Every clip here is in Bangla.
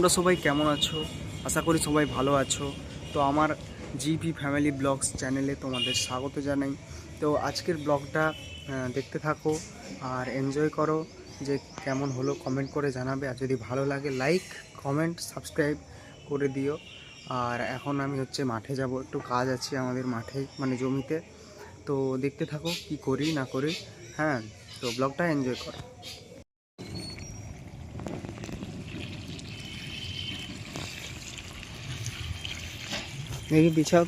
তোমরা সবাই কেমন আছো? আশা করি সবাই ভালো আছো। তো আমার জিপি ফ্যামিলি ব্লগস চ্যানেলে তোমাদের স্বাগত জানাই। তো আজকের ব্লগটা দেখতে থাকো আর এনজয় করো। যে কেমন হলো কমেন্ট করে জানাবে। আর যদি ভালো লাগে লাইক কমেন্ট সাবস্ক্রাইব করে দিও। আর এখন আমি হচ্ছে মাঠে যাব। একটু কাজ আছে আমাদের মাঠে মানে জমিতে। তো দেখতে থাকো কি করি না করি। হ্যাঁ তো ব্লগটা এনজয় করো। দেখি বিছাও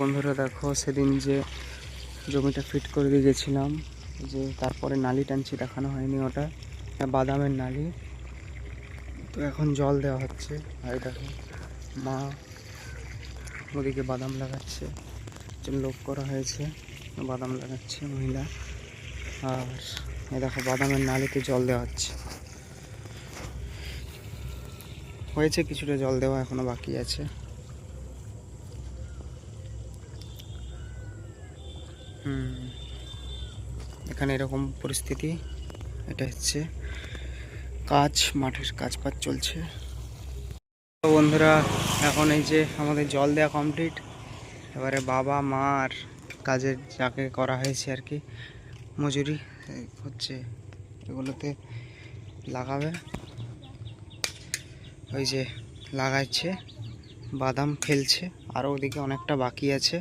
বন্ধুরা দেখো, সেদিন যে জমিটা ফিট করে দিয়ে গেছিলাম, যে তারপরে নালি টানছি, দেখানো হয়নি ওটা। বাদামের নালি। তো এখন জল দেওয়া হচ্ছে। আর দেখো, মা ওদিকে বাদাম লাগাচ্ছে। লোক করা হয়েছে, বাদাম লাগাচ্ছে, মহিলা। আর এই দেখো, বাদামের নালিতে জল দেওয়া হচ্ছে। হয়েছে কিছুটা জল দেওয়া, এখনও বাকি আছে। হুম, এখানে এরকম পরিস্থিতি, এটা হচ্ছে কাজ, মাঠের কাজ পাজ চলছে বন্ধুরা, এখন এই যে আমাদের জল দেওয়া কমপ্লিট এবারে বাবা, মা আর কাজের যাকে করা হয়েছে আর কি, মজুরি। হচ্ছে। এগুলোতে লাগাবে। ওই যে লাগাচ্ছে বাদাম ফেলছে আরও ওদিকে অনেকটা বাকি আছে।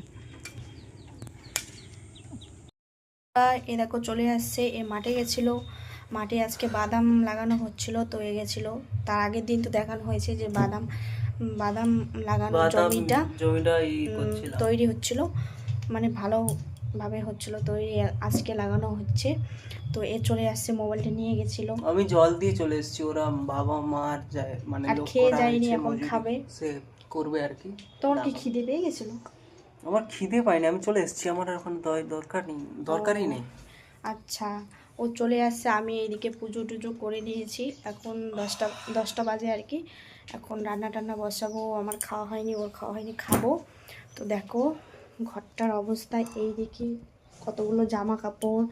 এ দেখো চলে আসছে এ মাঠে গেছিল। মাঠে আজকে বাদাম লাগানো হচ্ছিল তো এ গেছিল। তার আগের দিন তো দেখানো হয়েছে যে বাদাম বাদাম লাগানো জমিটা জমিটা ই উম, করছিলাম। তৈরি হচ্ছিল। মানে ভালোভাবে হচ্ছিল। তৈরি আজকে লাগানো হচ্ছে। তো এ চলে আসছে মোবাইলটা নিয়ে গেছিল। আমি জল দিয়ে চলে এসেছি। ওরা বাবা মা আর যায় মানে আর খেয়ে যায়নি, এখন খাবে। সে করবে আর কি। তোমার কি খিদে পেয়ে গেছিল? আমার খিদে পাইনি আমি চলে এসেছি। আমার এখন দরকার নেই। দরকারই নেই। আচ্ছা। ও চলে আসছে। আমি এইদিকে পুজো টুজো করে নিয়েছি। এখন দশটা দশটা বাজে আর কি। এখন রান্না টান্না বসাবো। আমার খাওয়া হয়নি ওর খাওয়া হয়নি খাব। তো দেখো ঘরটার অবস্থা এইদিকে কতগুলো জামা কাপড়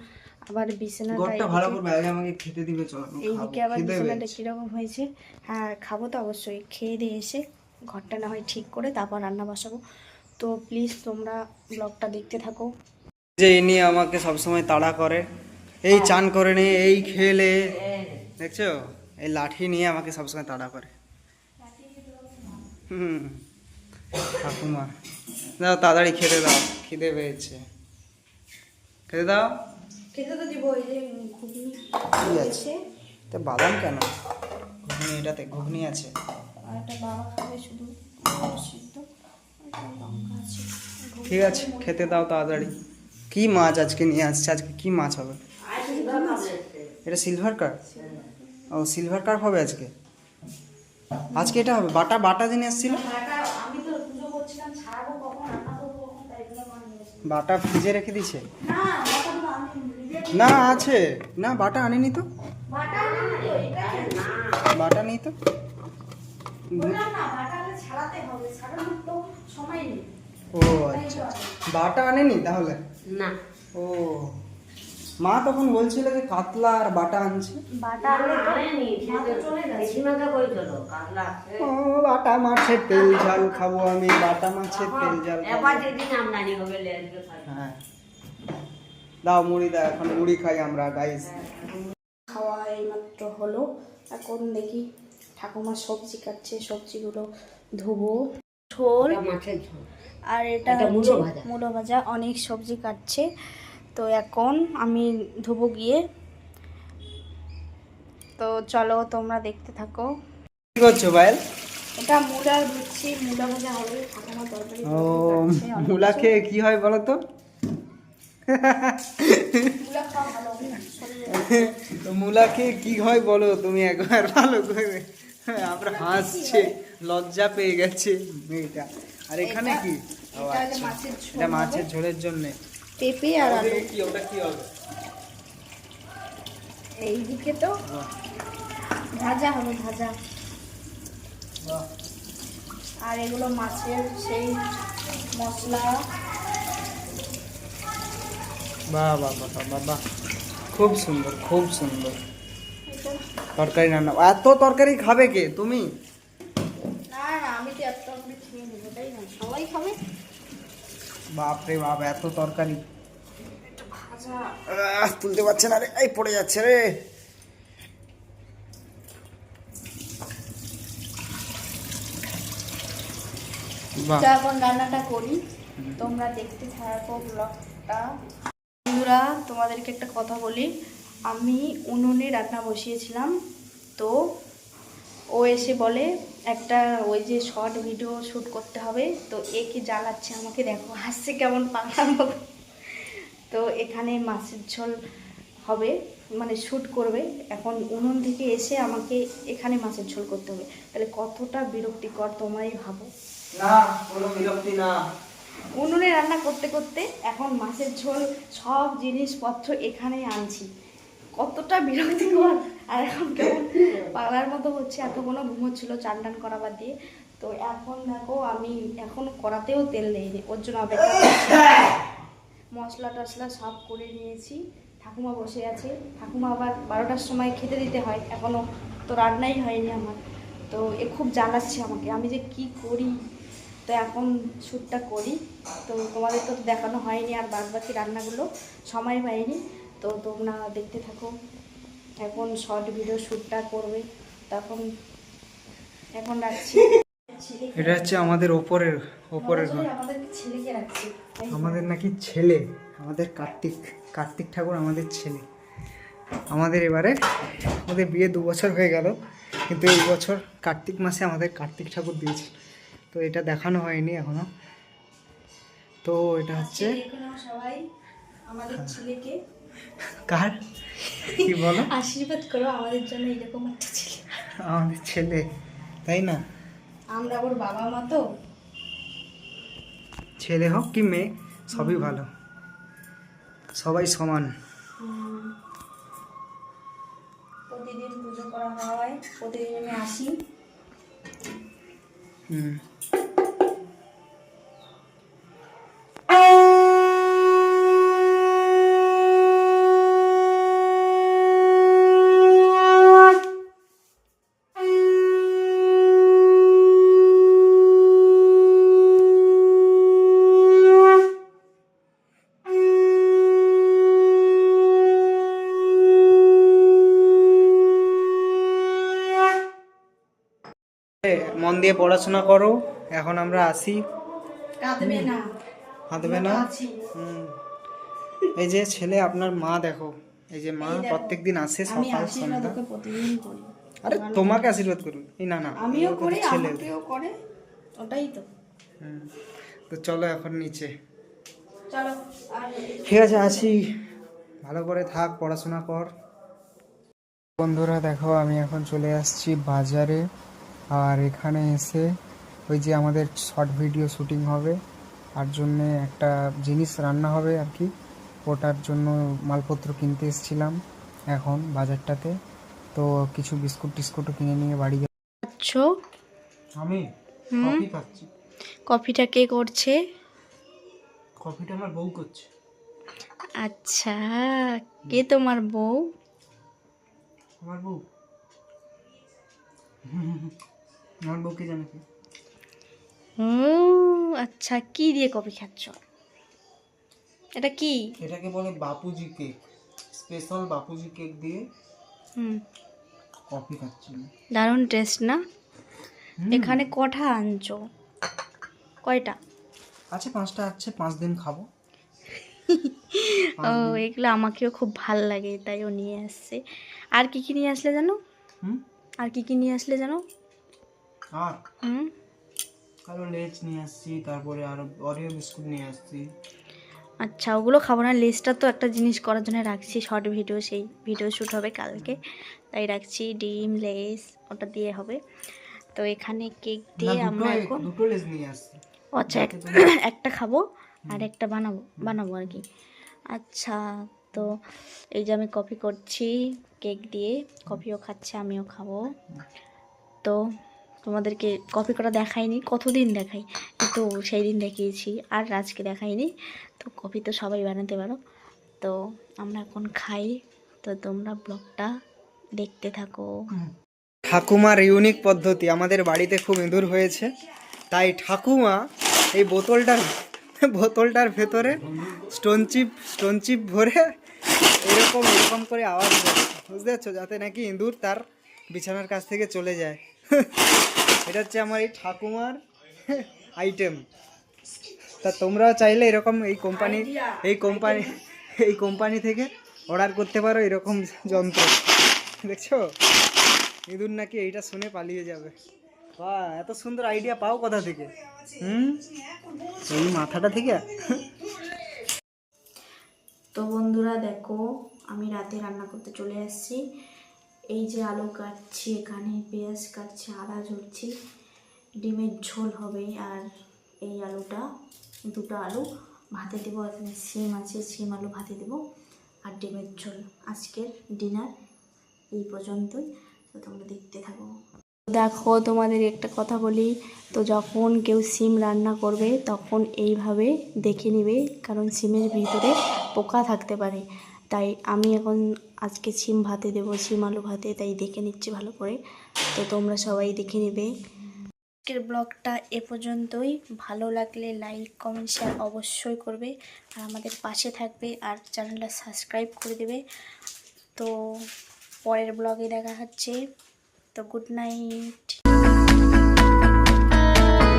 আবার বিছানাটা ভালো করবে আগে আমাকে খেতে দিবে চল এইদিকে আবার বিছানাটা কীরকম হয়েছে? হ্যাঁ খাব তো অবশ্যই খেয়ে দিয়ে এসে ঘরটা না হয় ঠিক করে তারপর রান্না বসাবো। তো প্লিজ তোমরা ব্লগটা দেখতে থাকো। যে এই নিয়ে আমাকে সবসময় তাড়া করে এই চান করে নে এই খেলে। দেখছ? এই লাঠি নিয়ে আমাকে সবসময় তাড়া করে। হুম ঠাকুমা। দাও তাড়াতাড়ি খেতে দাও খিদে পেয়েছে। খেতে দাও। খেতে তো দিব এই যে ঘুগনি কি আছে। তো বাদাম কেন? ঘুগনি এটাতে ঘুগনি আছে। আর একটা বাবা খাবে শুধু সিদ্ধ ঠিক আছে খেতে দাও তাড়াতাড়ি। কি মাছ আজকে নিয়ে আসছে? আজকে কি মাছ হবে? এটা সিলভার কার ও সিলভার কার হবে আজকে? আজকে এটা হবে বাটা বাটা জিনিস এসেছিল আমি তো পুজো করছিলাম ছাড়াবো কখন রান্না করব কখন তাই জন্য করে নিয়ে এসেছি। বাটা ফ্রিজে রেখে দিছে না আছে। না বাটা আনেনি তো? বাটা তো, বাটা নেই তো? ও আচ্ছা। বাটা আনেনি তাহলে? না। ও। মা তখন বলছিল যে কাতলা আর বাটা আনছে। বাটা ও মাছের তেল ঝাল খাব আমি বাটা মাছের তেল ঝাল হ্যাঁ। দাও মুড়ি দাও এখন মুড়ি খাই আমরা গাইস খাওয়া এইমাত্র হলো। এখন দেখি ঠাকুমা সবজি কাটছে সবজিগুলো ধুবো। ঝোল। মাছের ঝোল। আর এটা ভাজা। ভাজা অনেক সবজি কাটছে। তো এখন আমি ধুবো গিয়ে। তো চলো তোমরা দেখতে থাকো। কি করছ বাইল এটা মূলা ধুচ্ছি মূলা ভাজা হবে। তরকারি ও মুলা। খেয়ে কি হয় বলো তো? মূলা খেয়ে কি হয় বলো তুমি একবার ভালো করে। আমরা হাসছে লজ্জা পেয়ে গেছে মেয়েটা। আর এখানে কি? এটা আচ্ছা। মাছের ঝোলের জন্য। পেঁপে আর আলু। কি ওটা কি হবে? এইদিকে তো ভাজা হবে ভাজা। বাহ। আর এগুলো মাছের সেই মশলা। বাহ বাহ বাহ বাহ, বাহ খুব সুন্দর খুব সুন্দর। তরকারি রান্না। এত তরকারি খাবে কে? তুমি? না না আমি তো এত করে খেয়ে নেব তাই না? সবাই খাবে? বাপরে বাপ এত তরকারি। তুলতে পারছে না রে এই পড়ে যাচ্ছে রে। এখন রান্নাটা করি। তোমরা দেখতে থাকো ব্লগটা। বন্ধুরা তোমাদেরকে একটা কথা বলি। আমি উনুনে রান্না বসিয়েছিলাম তো ও এসে বলে একটা ওই যে শর্ট ভিডিও শ্যুট করতে হবে। তো এ কি জ্বালাচ্ছে আমাকে দেখো হাসছে কেমন মতো। তো এখানে মাছের ঝোল হবে মানে শ্যুট করবে। এখন উনুন থেকে এসে আমাকে এখানে মাছের ঝোল করতে হবে। তাহলে কতটা বিরক্তিকর তোমরাই ভাবো। না কোনো বিরক্তি না। উনুনে রান্না করতে করতে এখন মাছের ঝোল সব জিনিসপত্র এখানে আনছি। কতটা বিরক্তিকর। আর এখন পাগলার মতো হচ্ছে এতক্ষণ ঘুমোচ্ছিল চান টান করাবার দিয়ে। তো এখন দেখো আমি এখন করাতেও তেল নেইনি ওর জন্য অপেক্ষা মশলা টশলা সব করে নিয়েছি ঠাকুমা বসে আছে। ঠাকুমা আবার বারোটার সময় খেতে দিতে হয় এখনও তো রান্নাই হয়নি আমার। তো এ খুব জ্বালাচ্ছে আমাকে আমি যে কি করি? তো এখন শ্যুটটা করি তো তোমাদের তো দেখানো হয়নি আর বাদ বাকি রান্নাগুলো সময় পাইনি তো তোমরা দেখতে থাকো। এখন শর্ট ভিডিও শ্যুটটা করবে তখন এখন রাখছি। এটা হচ্ছে আমাদের ওপরের ওপরের ঘর। আমাদের নাকি ছেলে আমাদের কার্তিক কার্তিক ঠাকুর আমাদের ছেলে। আমাদের এবারে আমাদের বিয়ে দু বছর হয়ে গেল কিন্তু এই বছর কার্তিক মাসে আমাদের কার্তিক ঠাকুর দিয়েছে। তো এটা দেখানো হয়নি এখনও। তো এটা হচ্ছে সবাই আমাদের ছেলেকে কার? কি বলো? আশীর্বাদ করো আমাদের জন্য এরকম একটা ছেলে। আমাদের ছেলে তাই না? আমরা ওর বাবা মা তো। ছেলে হোক কি মেয়ে সবই ভালো। সবাই সমান। প্রতিদিন পুজো করা হয় প্রতিদিন আমি আসি। হুম। মন দিয়ে পড়াশোনা করো। এখন আমরা আসি। কাঁদবে না। এই যে ছেলে আপনার মা দেখো। এই যে মা প্রত্যেক দিন আসে সকাল সন্ধ্যা। আরে তোমাকে আশীর্বাদ করুন। এই না না আমিও করি ছেলে আমাকেও করে ওটাই তো। হুম। তো চলো এখন নিচে। চলো ঠিক আছে আসি। ভালো করে থাক পড়াশোনা কর। বন্ধুরা দেখো আমি এখন চলে আসছি বাজারে। আর এখানে এসে ওই যে আমাদের শর্ট ভিডিও শুটিং হবে তার জন্যে একটা জিনিস রান্না হবে আর কি। ওটার জন্য মালপত্র কিনতে এসেছিলাম এখন বাজারটাতে। তো কিছু বিস্কুট টিস্কুটও কিনে নিয়ে বাড়ি যাব আচ্ছা আমি? কফি খাচ্ছি। কফিটা কে করছে? কফিটা আমার বউ করছে। আচ্ছা কে তোমার বউ? আমার বউ। আমার বউকে জানো কি ও আচ্ছা কি দিয়ে কফি খাচ্ছ? এটা কি? এটাকে বলে Bapuji cake. Special Bapuji cake দিয়ে হুম। কফি খাচ্ছি দারুণ টেস্ট না? এখানে কটা আনছো? কয়টা? আছে পাঁচটা আছে পাঁচ দিন খাব। ও এগুলো আমাকেও খুব ভালো লাগে তাই ও নিয়ে আসছে। আর কি কি নিয়ে আসলে জানো? আর কি কি নিয়ে আসলে জানো? হুম? কারও লেজ নিয়ে আসছি তারপরে আরও অরিও বিস্কুট নিয়ে আসছি। আচ্ছা ওগুলো খাব না লিস্টটা তো একটা জিনিস করার জন্য রাখছি। শর্ট ভিডিও সেই ভিডিও শ্যুট হবে কালকে। তাই রাখছি ডিম লেস ওটা দিয়ে হবে। তো এখানে কেক দিয়ে আমরা এখন দুটো লেজ নিয়ে আসছি। আচ্ছা এক- একটা খাব আর একটা বানাবো বানাবো আর কি। আচ্ছা তো এই যে আমি কফি করছি কেক দিয়ে। কফিও খাচ্ছে আমিও খাব। তো তোমাদেরকে কপি করা দেখাইনি, কতদিন দেখাই? তো সেই দিন দেখিয়েছি, আর আজকে দেখাইনি। তো কপি তো সবাই বানাতে পারো। তো আমরা এখন খাই। তো তোমরা ব্লগটা দেখতে থাকো। ঠাকুমার ইউনিক পদ্ধতি, আমাদের বাড়িতে খুব ইঁদুর হয়েছে। তাই ঠাকুমা এই বোতলটার বোতলটার ভেতরে স্টোন চিপ স্টোন চিপ ভরে এরকম এরকম করে আওয়াজ বুঝতে পারছ? যাতে নাকি ইঁদুর তার বিছানার কাছ থেকে চলে যায়। এটা হচ্ছে আমার এই ঠাকুমার আইটেম তা তোমরাও চাইলে এরকম এই কোম্পানি এই কোম্পানি এই কোম্পানি থেকে অর্ডার করতে পারো এরকম যন্ত্র। দেখছ? ইঁদুর নাকি এইটা শুনে পালিয়ে যাবে। বাহ এত সুন্দর আইডিয়া পাও কোথা থেকে? হুম? এই মাথাটা থেকে? তো বন্ধুরা দেখো আমি রাতে রান্না করতে চলে আসছি। এই যে আলু কাটছি, এখানে পেঁয়াজ কাটছি, আদা ঝরছি, ডিমের ঝোল হবে আর এই আলুটা, দুটো আলু ভাতে দেবো সিম আছে, সিম আলু ভাতে দেবো আর ডিমের ঝোল। আজকের ডিনার এই পর্যন্তই, তো তোমরা দেখতে থাকো। দেখো, তোমাদের একটা কথা বলি, তো যখন কেউ সিম রান্না করবে তখন এইভাবে দেখে নেবে, কারণ সিমের ভিতরে পোকা থাকতে পারে। তাই আমি এখন আজকে সিম ভাতে দেবো, সিম আলু ভাতে, তাই দেখে নিচ্ছি ভালো করে। তো তোমরা সবাই দেখে নেবে। আজকের ব্লগটা এ পর্যন্তই। ভালো লাগলে লাইক, কমেন্ট, শেয়ার অবশ্যই করবে। আর আমাদের পাশে থাকবে আর চ্যানেলটা সাবস্ক্রাইব করে দেবে। তো পরের ব্লগে দেখা হচ্ছে। তো গুড নাইট।